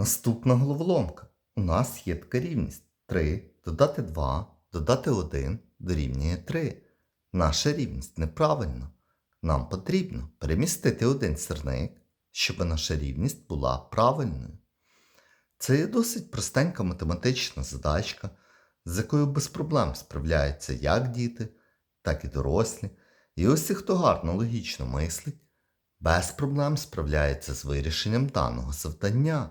Наступна головоломка. У нас є така рівність 3 додати 2 додати 1 дорівнює 3. Наша рівність неправильна. Нам потрібно перемістити один сірник, щоб наша рівність була правильною. Це є досить простенька математична задачка, з якою без проблем справляються як діти, так і дорослі. І ось хто гарно логічно мислить, без проблем справляється з вирішенням даного завдання.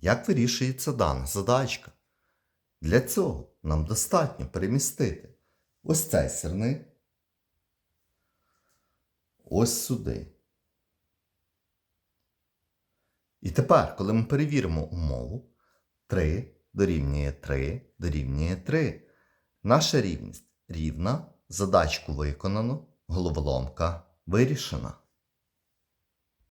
Як вирішується дана задачка? Для цього нам достатньо перемістити ось цей сірник ось сюди. І тепер, коли ми перевіримо умову, 3 дорівнює 3 дорівнює 3. Наша рівність рівна, задачку виконано, головоломка вирішена.